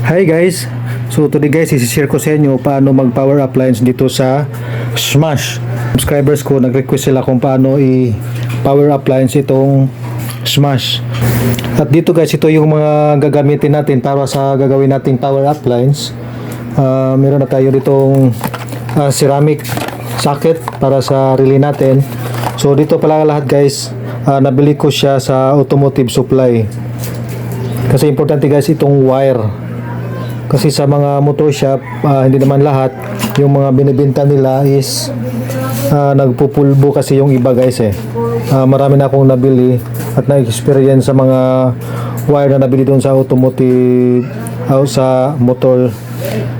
Hi guys! So today guys, isi-share ko sa inyo paano mag power appliance dito sa Smash. Subscribers ko nag-request sila kung paano i-power appliance itong Smash. At dito guys, ito yung mga gagamitin natin para sa gagawin nating power appliance. Ah, meron na tayo ditong ah, ceramic socket para sa relay natin. So dito pala lahat guys, ah, nabili ko siya sa automotive supply. Kasi importante guys itong wire. Kasi sa mga motor shop, ah, hindi naman lahat, yung mga binibenta nila is ah, nagpupulbo kasi yung iba guys eh. Ah, marami na akong nabili at na-experience sa mga wire na nabili doon sa automotive o sa motor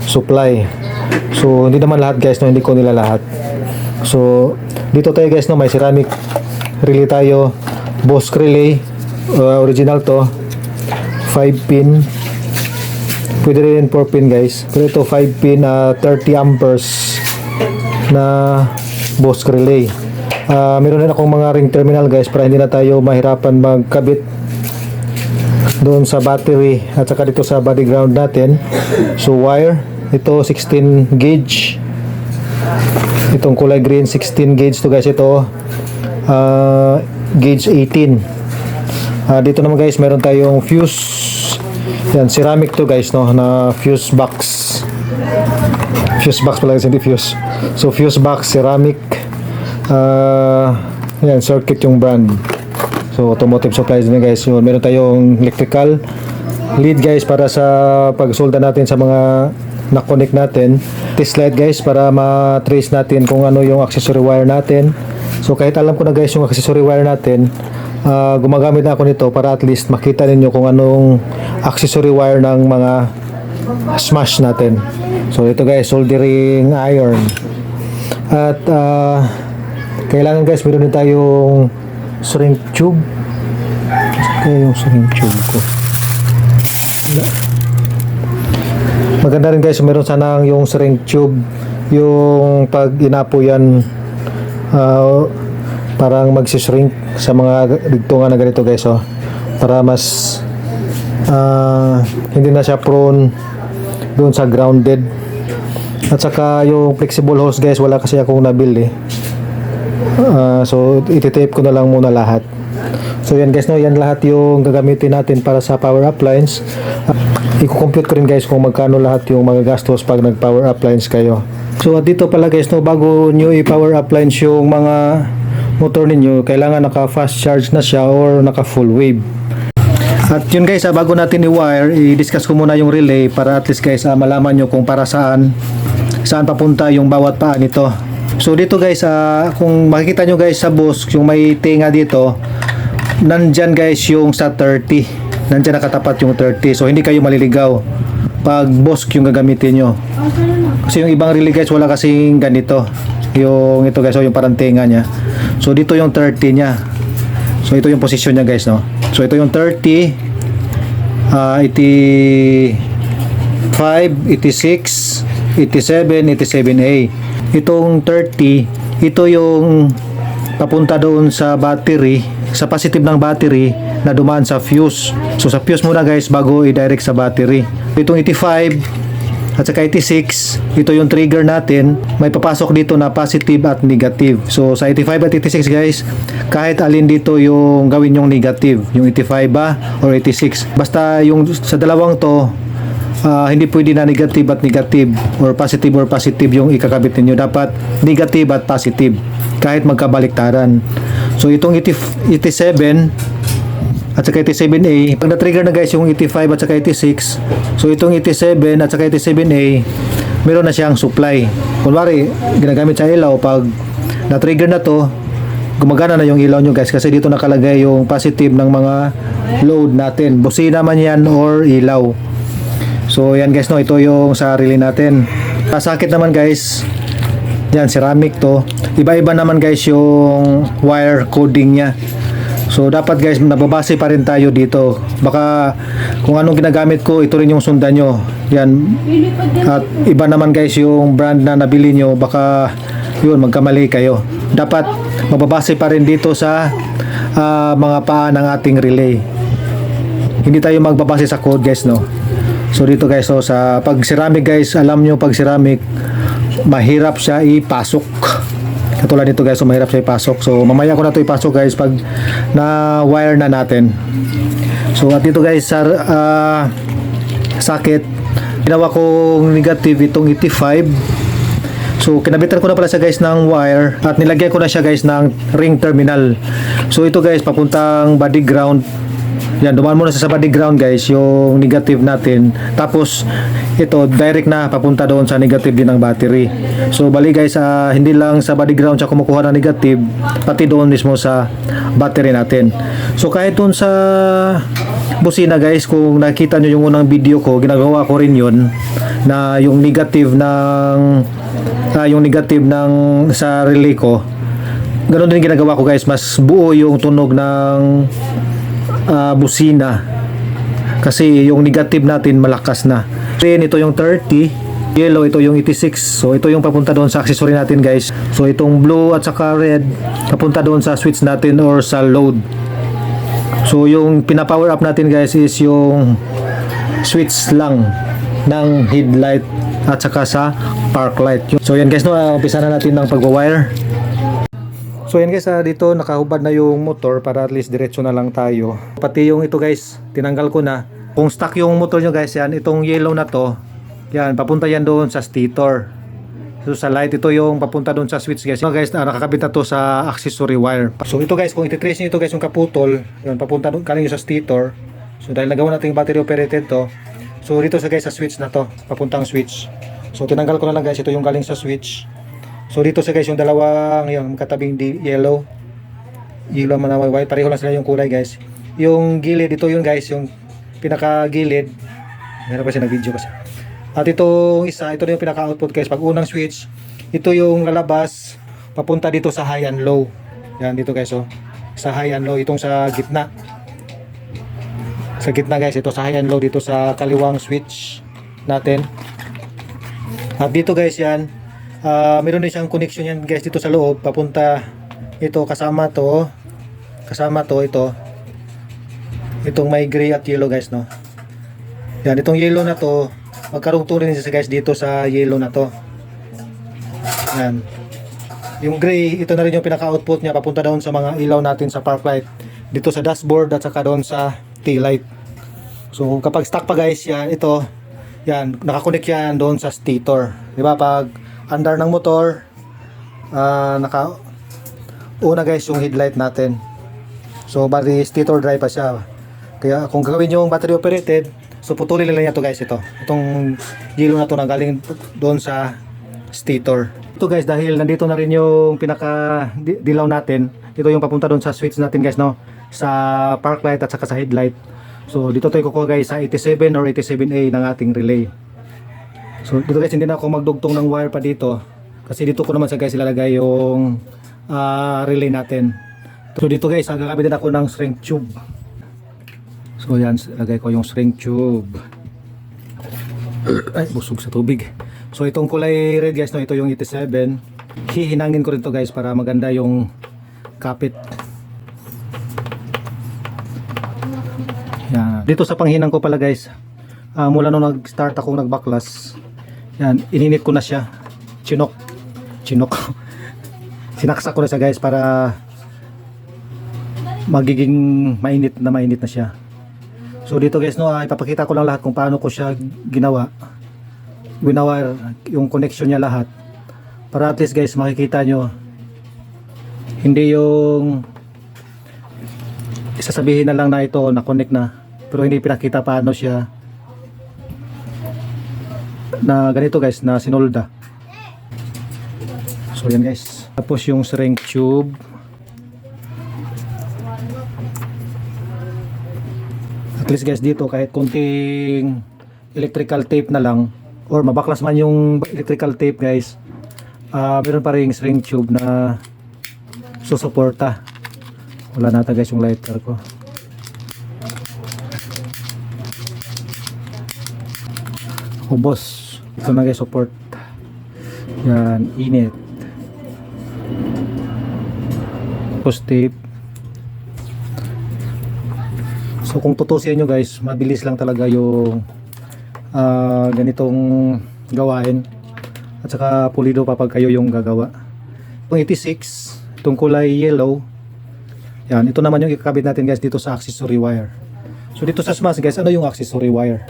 supply. So hindi naman lahat guys, no, hindi ko nila lahat. So dito tayo guys no, may ceramic relay tayo, Bosch relay, uh, original to, 5 pin pwede rin 4 pin guys. Pero ito 5 pin uh, 30 amperes na Bosch relay. Ah, meron din akong mga ring terminal guys para hindi na tayo mahirapan magkabit doon sa battery at saka dito sa body ground natin. So wire ito 16 gauge. Itong kulay green 16 gauge to guys ito. Ah, gauge 18 Ah, dito naman guys, meron tayong fuse. Yan, ceramic to guys, no, na fuse box. Fuse box pala kasi hindi fuse. So fuse box, ceramic. Ah, yan, circuit yung brand. So automotive supplies din guys. So meron tayong electrical lead guys para sa pagsolda natin sa mga na-connect natin. Test light guys para ma-trace natin kung ano yung accessory wire natin. So kahit alam ko na guys yung accessory wire natin, ah, gumagamit na ako nito para at least makita ninyo kung anong accessory wire ng mga smash natin. So ito guys, soldering iron. At ah, kailangan guys, meron din tayong shrink tube. Kaya yung shrink tube ko. Maganda rin guys, meron sanang yung shrink tube. Yung pag inapo yan, ah, parang magsishrink sa mga digtungan na ganito guys oh. Para mas ah, hindi na siya prone doon sa grounded. At saka yung flexible hose guys, wala kasi akong nabili. Ah, so ititape ko na lang muna lahat. So yan guys no, yan lahat yung gagamitin natin para sa power appliance. Uh, i-compute ko rin guys kung magkano lahat yung magagastos pag nag power appliance kayo. So at dito pala guys no, bago nyo i-power appliance yung mga motor ninyo, kailangan naka fast charge na siya or naka full wave. At yun guys, ah, bago natin i-wire, i-discuss ko muna yung relay para at least guys ah, malaman nyo kung para saan saan papunta yung bawat paa nito. So dito guys, ah, kung makikita nyo guys sa bus, yung may tinga dito, nandyan guys yung sa 30. Nandyan nakatapat yung 30. So hindi kayo maliligaw pag bosk yung gagamitin nyo. Kasi yung ibang relay guys, wala kasing ganito. Yung ito guys, oh, yung parang tinga niya. So dito yung 30 niya. So ito yung position niya guys, no. So ito yung 30 ah 85, 86, 87, 87A. Itong 30, ito yung papunta doon sa battery, sa positive ng battery na dumaan sa fuse. So sa fuse muna guys bago i-direct sa battery. Itong 85 at saka 86, ito yung trigger natin. May papasok dito na positive at negative. So sa 85 at 86 guys, kahit alin dito yung gawin yung negative, yung 85 ba or 86. Basta yung sa dalawang to, ah, hindi pwede na negative at negative or positive or positive yung ikakabit ninyo. Dapat negative at positive kahit magkabaliktaran. So itong 80 87 at saka 87A, pag na-trigger na guys yung 85 at saka 86, so itong 87 at saka 87A, meron na siyang supply. Kunwari, ginagamit sa ilaw, pag na-trigger na to, gumagana na yung ilaw nyo guys kasi dito nakalagay yung positive ng mga load natin. Busina man yan or ilaw. So yan guys no, ito yung sarili natin. Kasakit naman guys, yan ceramic to. Iba-iba naman guys yung wire coding niya. So dapat guys, nababase pa rin tayo dito. Baka kung anong ginagamit ko, ito rin yung sundan nyo. Yan. At iba naman guys yung brand na nabili nyo, baka yun, magkamali kayo. Dapat mababase pa rin dito sa ah, mga paa ng ating relay. Hindi tayo magbabase sa code guys, no? So dito guys, so sa pag ceramic guys, alam nyo pag ceramic, mahirap siya ipasok. Katulad nito guys, so mahirap siya ipasok. So mamaya ko na to ipasok guys pag na wire na natin. So at dito guys, sa ah, socket, ginawa kong negative itong 85 So, kinabitan ko na pala siya guys ng wire at nilagyan ko na siya guys ng ring terminal. So, ito guys, papuntang body ground. Yan, dumaan muna sa body ground guys, yung negative natin. Tapos, ito, direct na papunta doon sa negative din ng battery. So, bali guys, ah, hindi lang sa body ground siya kumukuha ng negative, pati doon mismo sa battery natin. So, kahit doon sa busina guys, kung nakita nyo yung unang video ko, ginagawa ko rin yun na yung negative ng ah, yung negative ng sa relay ko ganun din ginagawa ko guys mas buo yung tunog ng ah, busina. Kasi yung negative natin malakas na. Then ito yung 30 yellow ito yung 86 so ito yung papunta doon sa accessory natin guys. So itong blue at saka red papunta doon sa switch natin or sa load. So yung pina-power up natin guys is yung switch lang ng headlight at saka sa park light. So yan guys, no, uh, umpisa na natin ng pagwa-wire. So yan guys, ah, dito nakahubad na yung motor para at least diretso na lang tayo. Pati yung ito guys, tinanggal ko na. Kung stuck yung motor nyo guys, yan, itong yellow na to, yan, papunta yan doon sa stator. So sa light, ito yung papunta doon sa switch guys. So guys, ah, nakakabit na to sa accessory wire. So ito guys, kung ititrace nyo ito guys, yung kaputol, yun, papunta doon, kaling sa stator. So dahil nagawa natin yung battery operated to, so dito sa guys, sa switch na to, papuntang switch. So tinanggal ko na lang guys, ito yung galing sa switch. So dito sa guys, yung dalawang yung katabing yellow, yellow man white, pareho lang sila yung kulay guys. Yung gilid, ito yung guys, yung pinaka gilid. Meron pa siya nag-video kasi. At itong isa, ito na yung pinaka-output guys. Pag unang switch, ito yung lalabas papunta dito sa high and low. Yan dito guys oh. Sa high and low, itong sa gitna. Sa gitna guys, ito sa high and low dito sa kaliwang switch natin. At dito guys yan, ah, meron din siyang connection yan guys dito sa loob. Papunta ito kasama to. Kasama to ito. Itong may gray at yellow guys no. Yan, itong yellow na to, magkarugtong rin siya guys dito sa yellow na to. Yan. Yung gray, ito na rin yung pinaka-output niya papunta doon sa mga ilaw natin sa park light. Dito sa dashboard at saka doon sa tail light. So kapag stuck pa guys, yan, ito, yan, nakakonect yan doon sa stator. Di ba? Pag andar ng motor, ah, naka, una guys yung headlight natin. So bali stator drive pa siya. Kaya kung gagawin yung battery operated, so putulin lang niya to guys ito. Itong yellow na to na galing doon sa stator. Ito guys dahil nandito na rin yung pinaka di- dilaw natin. Ito yung papunta doon sa switch natin guys no. Sa park light at saka sa headlight. So dito tayo kukuha guys sa 87 or 87A ng ating relay. So dito guys hindi na ako magdugtong ng wire pa dito. Kasi dito ko naman sa guys ilalagay yung ah, relay natin. So dito guys, gagamit din ako ng shrink tube. So yan, lagay ko yung shrink tube. Ay, busog sa tubig. So itong kulay red guys, no, ito yung 87. Hihinangin ko rin to guys para maganda yung kapit. Yan. Dito sa panghinang ko pala guys, ah, mula nung nag-start ako nagbaklas, yan, ininit ko na siya. Chinok. Chinok. Sinaksak ko na siya guys para magiging mainit na mainit na siya. So dito guys no, ah, ipapakita ko lang lahat kung paano ko siya ginawa. Ginawa yung connection niya lahat. Para at least guys makikita nyo hindi yung isasabihin na lang na ito na connect na pero hindi pinakita paano siya na ganito guys na sinolda. So yan guys. Tapos yung shrink tube at least guys dito kahit konting electrical tape na lang or mabaklas man yung electrical tape guys ah meron pa rin string tube na susuporta wala nata guys yung lighter ko ubos ito na guys support. Yan init. Post tape So kung tutusin nyo guys, mabilis lang talaga yung ah, ganitong gawain. At saka pulido pa pag kayo yung gagawa. Itong 86 itong kulay yellow. Yan ito naman yung ikakabit natin guys dito sa accessory wire. So dito sa smash guys ano yung accessory wire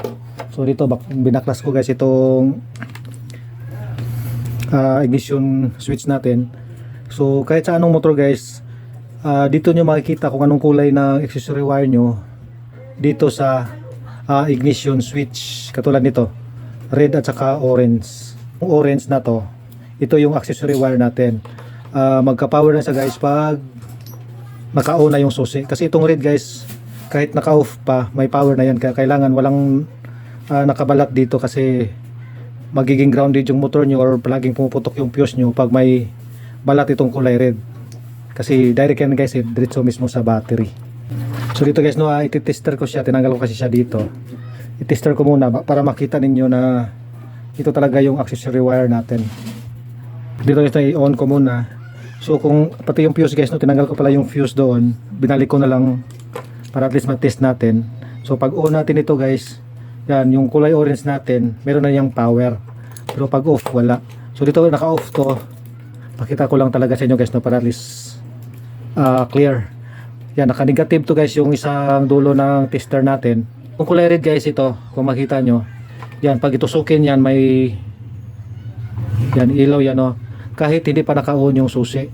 so dito binaklas ko guys itong ah, ignition switch natin. So kahit sa anong motor guys ah, dito nyo makikita kung anong kulay ng accessory wire nyo dito sa ah, ignition switch. Katulad nito red at saka orange. Yung orange na to ito yung accessory wire natin. Ah, magka-power na siya guys pag naka-on na yung susi. Kasi itong red guys kahit naka-off pa may power na yan. Kaya kailangan walang ah, nakabalat dito kasi magiging grounded yung motor nyo or palaging pumuputok yung fuse nyo pag may balat itong kulay red. Kasi direct yan guys eh, diretso mismo sa battery. So dito guys no ah, ititester ko siya. Tinanggal ko kasi siya dito. Itester ko muna para makita ninyo na ito talaga yung accessory wire natin. Dito guys i-on ko muna. So kung pati yung fuse guys no tinanggal ko pala yung fuse doon binalik ko na lang para at least ma-test natin. So pag on natin ito guys yan yung kulay orange natin meron na yung power. Pero pag off wala. So dito naka off to. Pakita ko lang talaga sa inyo guys no para at least ah, clear. Yan naka negative to guys yung isang dulo ng tester natin. Kung kulay red guys ito kung makita nyo. Yan pag itusukin yan may yan ilaw yan oh kahit hindi pa naka-on yung susi.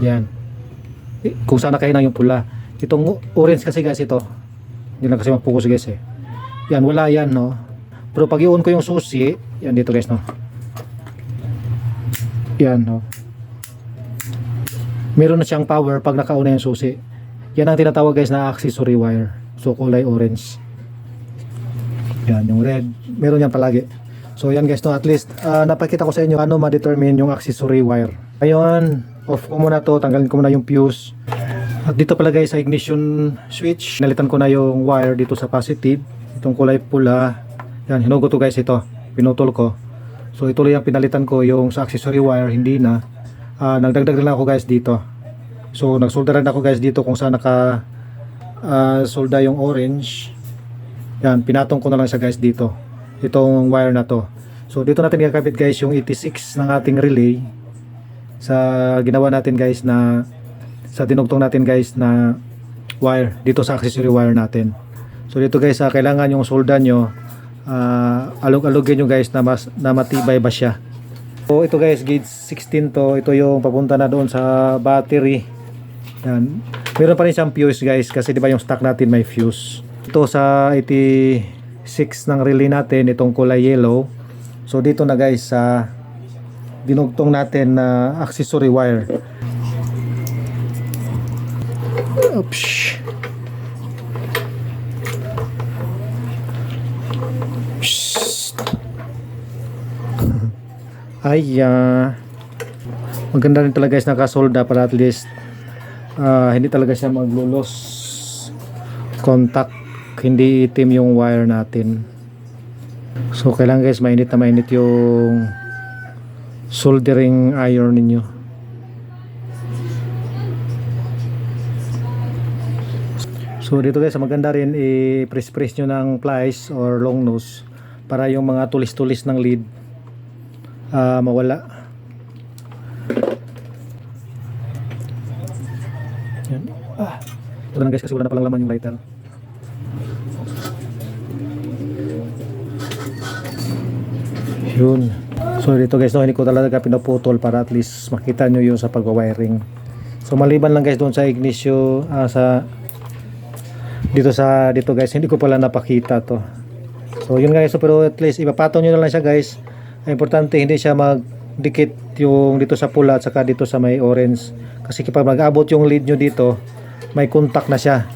Yan. Eh, kung saan nakahinang yung pula. Itong orange kasi guys ito. Hindi lang kasi mag-focus guys eh yan wala yan no? Pero pag i-on ko yung susi yan dito guys no? Yan no? Meron na siyang power pag naka-on na yung susi. Yan ang tinatawag guys na accessory wire. So kulay orange. Yan yung red. Meron yan palagi. So yan guys, no, at least ah, napakita ko sa inyo ano ma-determine yung accessory wire. Ngayon, off ko muna to, tanggalin ko muna yung fuse. At dito pala guys sa ignition switch, nalitan ko na yung wire dito sa positive. Itong kulay pula. Yan, hinugot ko guys ito. Pinutol ko. So ito lang yung pinalitan ko yung sa accessory wire, hindi na. Ah, nagdagdag na lang ako guys dito. So nagsolderan ako guys dito kung saan naka ah, solda yung orange. Yan, pinatong ko na lang siya guys dito. Itong wire na to. So dito natin ikakabit guys yung 86 ng ating relay sa ginawa natin guys na sa dinugtong natin guys na wire dito sa accessory wire natin. So dito guys, ah, kailangan yung solda nyo ah, alog-alogin nyo guys na, mas, na matibay ba siya. So ito guys, gauge 16 to. Ito yung papunta na doon sa battery. Yan. Meron pa rin siyang fuse guys kasi di ba yung stock natin may fuse. Ito sa 86 ng relay natin, itong kulay yellow. So dito na guys sa dinugtong natin na accessory wire. Oops. Ay, ah. maganda rin talaga guys nakasolda para at least ah, hindi talaga siya maglulos. Contact hindi itim yung wire natin. So kailangan guys mainit na mainit yung soldering iron ninyo. So dito guys maganda rin i-press-press nyo ng plies or long nose para yung mga tulis-tulis ng lead ah, mawala yan ah, ito na guys kasi wala na palang laman yung lighter Yun. So dito guys, no, hindi ko talaga pinaputol para at least makita nyo yung sa pag-wiring. So maliban lang guys doon sa ignition, ah, sa dito sa dito guys, hindi ko pala napakita to. So yun guys, so, pero at least ipapatong nyo na lang siya guys. Ang importante hindi siya magdikit yung dito sa pula at saka dito sa may orange. Kasi kapag mag-abot yung lead nyo dito, may contact na siya.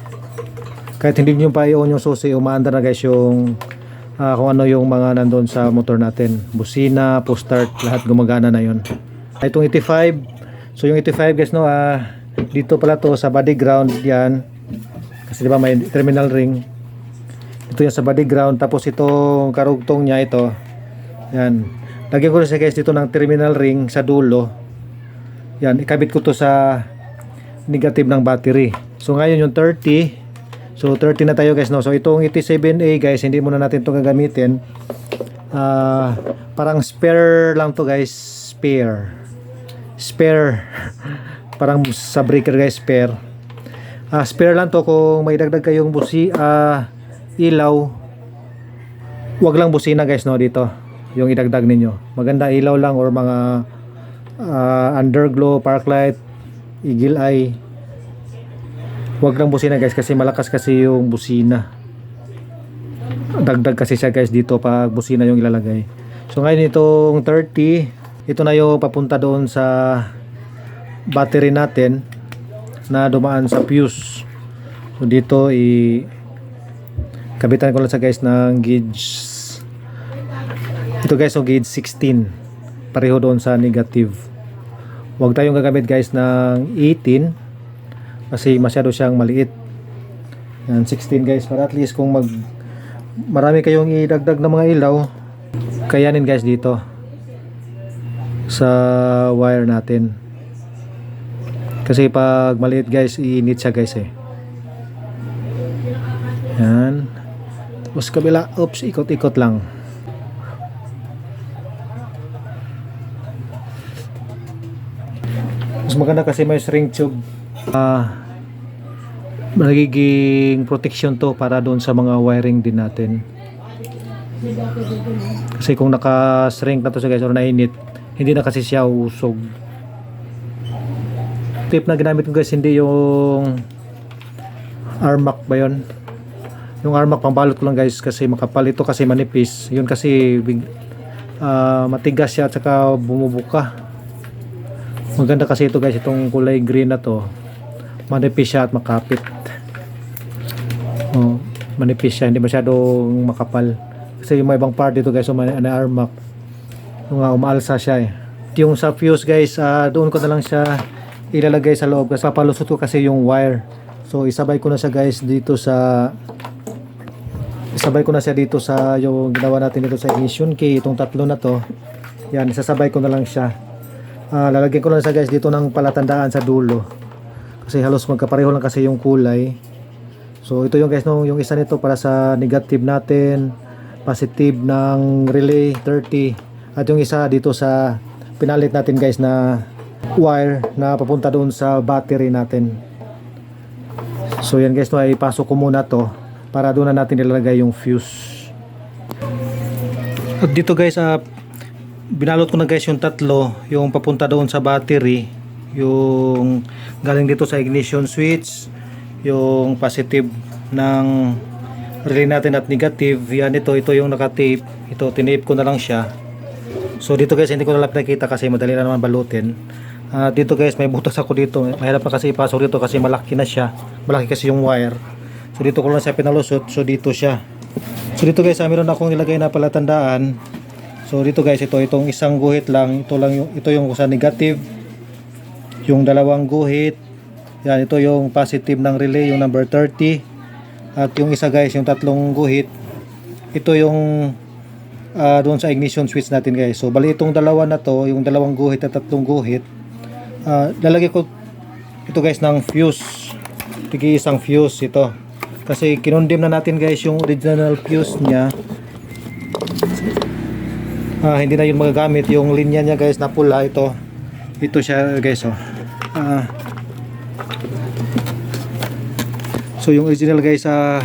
Kahit hindi nyo pa i-on yung susi, umaandar na guys yung ah, kung ano yung mga nandun sa motor natin. Busina, push start, lahat gumagana na yon. Itong 85, so yung 85 guys no, ah, dito pala to sa body ground yan. Kasi di ba may terminal ring. Ito yan sa body ground, tapos itong karugtong niya ito. Yan. Lagyan ko siya guys dito ng terminal ring sa dulo. Yan, ikabit ko to sa negative ng battery. So ngayon yung 30, So 30 na tayo guys no. So itong 87A guys, hindi muna natin 'to gagamitin. Ah, parang spare lang to guys, spare. Spare. parang sa breaker guys, spare. Ah, spare lang to kung may dagdag kayong busi ah ilaw. Wag lang busina guys no dito. Yung idagdag ninyo. Maganda ilaw lang or mga ah, underglow, park light, eagle eye. Wag lang busina guys kasi malakas kasi yung busina. Dagdag kasi siya guys dito pag busina yung ilalagay. So ngayon itong 30, ito na yung papunta doon sa battery natin na dumaan sa fuse. So dito i kabitan ko lang sa guys ng gauge ito guys yung gauge 16 pareho doon sa negative. Huwag tayong gagamit guys ng 18 kasi masyado siyang maliit. Yan 16 guys. Para at least kung mag marami kayong idagdag ng mga ilaw kayanin guys dito sa wire natin. Kasi pag maliit guys iinit siya guys eh. Yan. Tapos kabila. Oops ikot ikot lang mas maganda kasi may string tube. Ah nagiging protection to para doon sa mga wiring din natin. Kasi kung naka-shrink na to sa guys or nainit hindi na kasi siya usog. Tip na ginamit ko guys hindi yung armac ba yun? Yung armac pambalot ko lang guys kasi makapal. Ito kasi manipis. Yun kasi big, ah, matigas siya at saka bumubuka maganda kasi ito guys itong kulay green na to. Manipis siya at makapit. Oh, manipis siya hindi masyadong makapal. Kasi yung may ibang part dito guys may na armac nga umaalsa siya eh. Yung sa fuse guys ah, doon ko na lang siya ilalagay sa loob. Kasi papalusot ko kasi yung wire. So isabay ko na siya guys dito sa isabay ko na siya dito sa yung ginawa natin dito sa ignition key itong tatlo na to. Yan isasabay ko na lang siya Ah, lalagyan ko lang siya guys dito ng palatandaan sa dulo. Kasi halos magkapareho lang kasi yung kulay. So ito yung guys no, yung isa nito para sa negative natin positive ng relay 30 at yung isa dito sa pinalit natin guys na wire na papunta doon sa battery natin. So yan guys no, ay ipasok ko muna to para doon na natin ilalagay yung fuse. At dito guys ah, binalot ko na guys yung tatlo yung papunta doon sa battery yung galing dito sa ignition switch yung positive ng relay natin at negative. Yan ito ito yung nakatape. Ito tinape ko na lang siya. So dito guys hindi ko na lang nakita kasi madali na naman balutin. Ah, dito guys may butas ako dito. Mahirap na kasi ipasok dito kasi malaki na siya. Malaki kasi yung wire. So dito ko lang siya pinalusot. So dito siya. So dito guys ah, meron akong nilagay na palatandaan So dito guys, ito itong isang guhit lang, ito lang yung ito yung sa negative. Yung dalawang guhit. Yan, ito yung positive ng relay, yung number 30. At yung isa guys, yung tatlong guhit. Ito yung ah, doon sa ignition switch natin guys. So bali itong dalawa na to, yung dalawang guhit at tatlong guhit. ah, lalagay ko ito guys ng fuse. Tigi isang fuse ito. Kasi kinundim na natin guys yung original fuse niya ah, hindi na yun magagamit. Yung linya niya guys na pula ito. Ito siya guys oh. Ah. so yung original guys ah,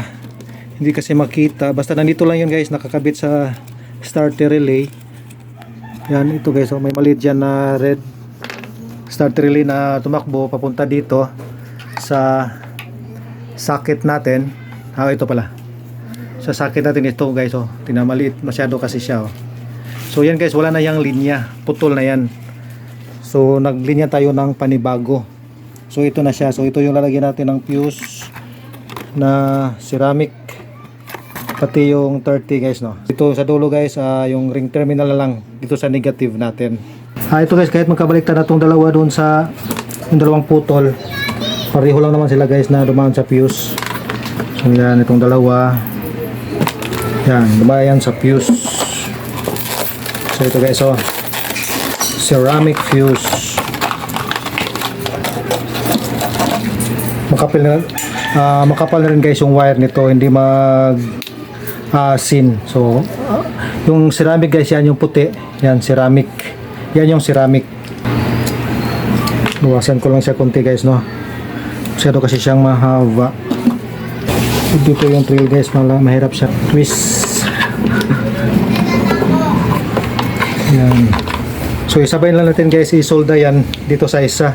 hindi kasi makita. Basta nandito lang yun guys nakakabit sa starter relay. Yan ito guys oh, may maliit dyan na red starter relay na tumakbo papunta dito sa socket natin. Ah ito pala. Sa socket natin ito guys oh. Tinamaliit. Masyado kasi siya oh So yan guys, wala na yung linya. Putol na yan. So naglinya tayo ng panibago. So ito na siya. So ito yung lalagyan natin ng fuse na ceramic. Pati yung 30 guys no. Ito sa dulo guys, ah, yung ring terminal na lang dito sa negative natin. Ah ito guys, kahit magkabaliktad na itong dalawa doon sa yung dalawang putol. Pareho lang naman sila guys na dumaan sa fuse. So yan, itong dalawa. Yan, dumaan sa fuse. So ito guys, oh. Ceramic fuse. Makapal na ah, makapal na rin guys yung wire nito, hindi mag ah, sin. So, ah, yung ceramic guys, yan yung puti. Yan, ceramic. Yan yung ceramic. Buwasan ko lang siya konti guys, no? Masyado kasi siyang mahaba. Dito yung trail guys, mahirap siya. Twist. Yan. So, isabay lang natin guys, isolda yan dito sa isa.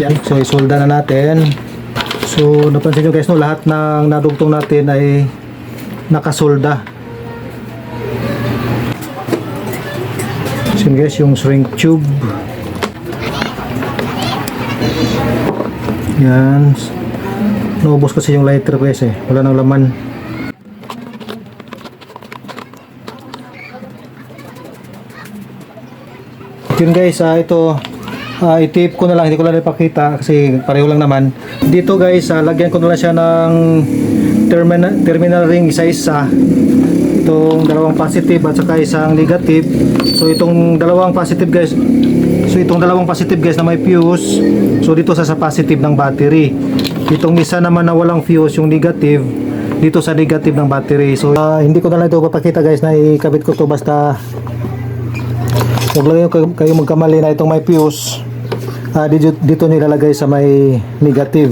Yan, so isolda na natin. So, napansin nyo guys, no, lahat ng nadugtong natin ay nakasolda. So yun guys, yung shrink tube. Yan. Naubos kasi yung lighter guys eh. Wala nang laman. Yun guys, ah, ito ah, i-tape ko na lang, hindi ko lang ipakita kasi pareho lang naman. Dito guys, ah, lagyan ko na lang siya ng terminal, terminal ring isa-isa. Itong dalawang positive at saka isang negative. So itong dalawang positive guys, so itong dalawang positive guys na may fuse, so dito sa, sa positive ng battery. Itong isa naman na walang fuse, yung negative, dito sa negative ng battery. So ah, hindi ko na lang ito papakita guys na ikabit ko to basta Huwag lang kayo- kayo magkamali na itong may fuse. Ah, dito, dito nilalagay sa may negative.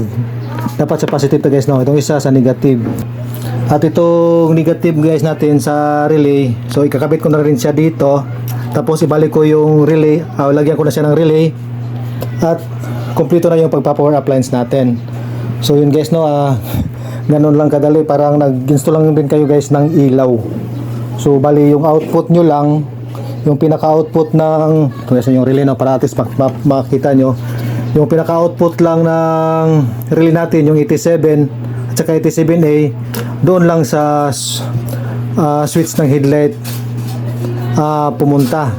Dapat sa positive to guys, no? Itong isa sa negative. At itong negative guys natin sa relay. So ikakabit ko na rin siya dito. Tapos ibalik ko yung relay. Ah, lagyan ko na siya ng relay. At kumpleto na yung pagpa-power appliance natin. So yun guys, no? Ah, ganun lang kadali. Parang nag-install lang din kayo guys ng ilaw. So bali yung output nyo lang yung pinaka-output ng guys yung relay no, para at least mak- mak- makita nyo yung pinaka-output lang ng relay natin yung 87 at saka 87A doon lang sa ah, switch ng headlight ah, pumunta.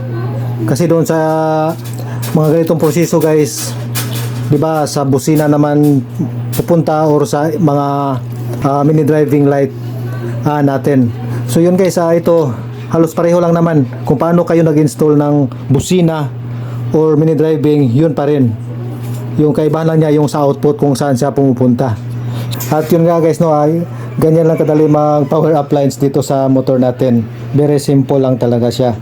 Kasi doon sa mga ganitong proseso guys di ba sa busina naman pupunta or sa mga ah, mini driving light ah, natin. So yun guys ah, ito halos pareho lang naman kung paano kayo nag-install ng busina or mini driving yun pa rin yung kaibahan lang niya yung sa output kung saan siya pumupunta at yun nga guys no ay ganyan lang kadali mag power appliance dito sa motor natin very simple lang talaga siya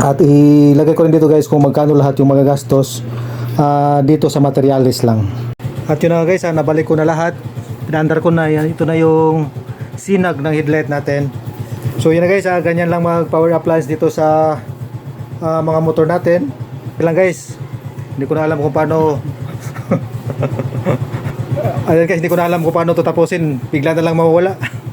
at ilagay ko rin dito guys kung magkano lahat yung magagastos ah, dito sa materialis lang. At yun na nga guys, ah, nabalik ko na lahat. Pinaandar ko na yan. Ito na yung sinag ng headlight natin. So yun na guys, ah, ganyan lang mag power appliance dito sa ah, mga motor natin. Ilang guys, hindi ko na alam kung paano Ayan guys, hindi ko na alam kung paano to tapusin. Bigla na lang mawawala.